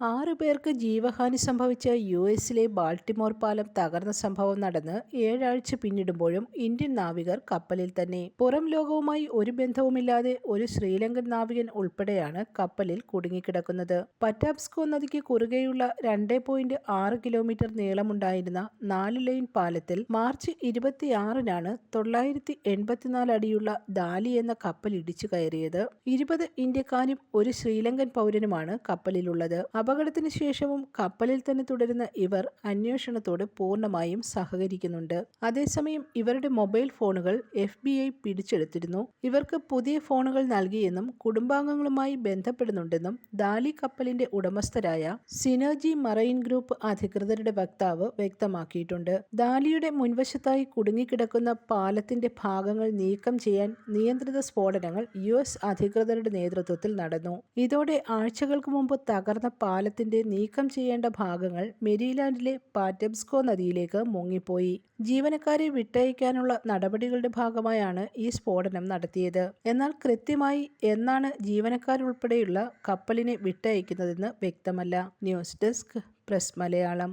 ആറു പേർക്ക് ജീവഹാനി സംഭവിച്ച യു എസിലെ ബാൾട്ടിമോർ പാലം തകർന്ന സംഭവം നടന്ന് ഏഴാഴ്ച പിന്നിടുമ്പോഴും ഇന്ത്യൻ നാവികർ കപ്പലിൽ തന്നെ. പുറം ലോകവുമായി ഒരു ബന്ധവുമില്ലാതെ ഒരു ശ്രീലങ്കൻ നാവികൻ ഉൾപ്പെടെയാണ് കപ്പലിൽ കുടുങ്ങിക്കിടക്കുന്നത്. പറ്റാബ്സ്കോ നദിക്ക് കുറുകെയുള്ള രണ്ട് പോയിന്റ് ആറ് കിലോമീറ്റർ നീളമുണ്ടായിരുന്ന നാല് ലൈൻ പാലത്തിൽ മാർച്ച് ഇരുപത്തിയാറിനാണ് തൊള്ളായിരത്തി എൺപത്തിനാല് അടിയുള്ള ദാലി എന്ന കപ്പൽ ഇടിച്ചു കയറിയത്. ഇരുപത് ഇന്ത്യക്കാരും ഒരു ശ്രീലങ്കൻ പൗരനുമാണ് കപ്പലിലുള്ളത്. അപകടത്തിന് ശേഷവും കപ്പലിൽ തന്നെ തുടരുന്ന ഇവർ അന്വേഷണത്തോട് പൂർണമായും സഹകരിക്കുന്നുണ്ട്. അതേസമയം ഇവരുടെ മൊബൈൽ ഫോണുകൾ എഫ് ബി ഐ പിടിച്ചെടുത്തിരുന്നു. ഇവർക്ക് പുതിയ ഫോണുകൾ നൽകിയെന്നും കുടുംബാംഗങ്ങളുമായി ബന്ധപ്പെടുന്നുണ്ടെന്നും ദാലി കപ്പലിന്റെ ഉടമസ്ഥരായ സിനർജി മറൈൻ ഗ്രൂപ്പ് അധികൃതരുടെ വക്താവ് വ്യക്തമാക്കിയിട്ടുണ്ട്. ദാലിയുടെ മുൻവശത്തായി കുടുങ്ങിക്കിടക്കുന്ന പാലത്തിന്റെ ഭാഗങ്ങൾ നീക്കം ചെയ്യാൻ നിയന്ത്രിത സ്ഫോടനങ്ങൾ യു എസ് അധികൃതരുടെ നേതൃത്വത്തിൽ നടന്നു. ഇതോടെ ആഴ്ചകൾക്ക് മുമ്പ് തകർന്ന പാലത്തിന്റെ നീക്കം ചെയ്യേണ്ട ഭാഗങ്ങൾ മെരിലാൻഡിലെ പാറ്റംസ്കോ നദിയിലേക്ക് മുങ്ങിപ്പോയി. ജീവനക്കാരെ വിട്ടയക്കാനുള്ള നടപടികളുടെ ഭാഗമായാണ് ഈ സ്ഫോടനം നടത്തിയത്. എന്നാൽ കൃത്യമായി എന്നാണ് ജീവനക്കാരുൾപ്പെടെയുള്ള കപ്പലിനെ വിട്ടയക്കുന്നതെന്ന് വ്യക്തമല്ല. News desk press Malayalam.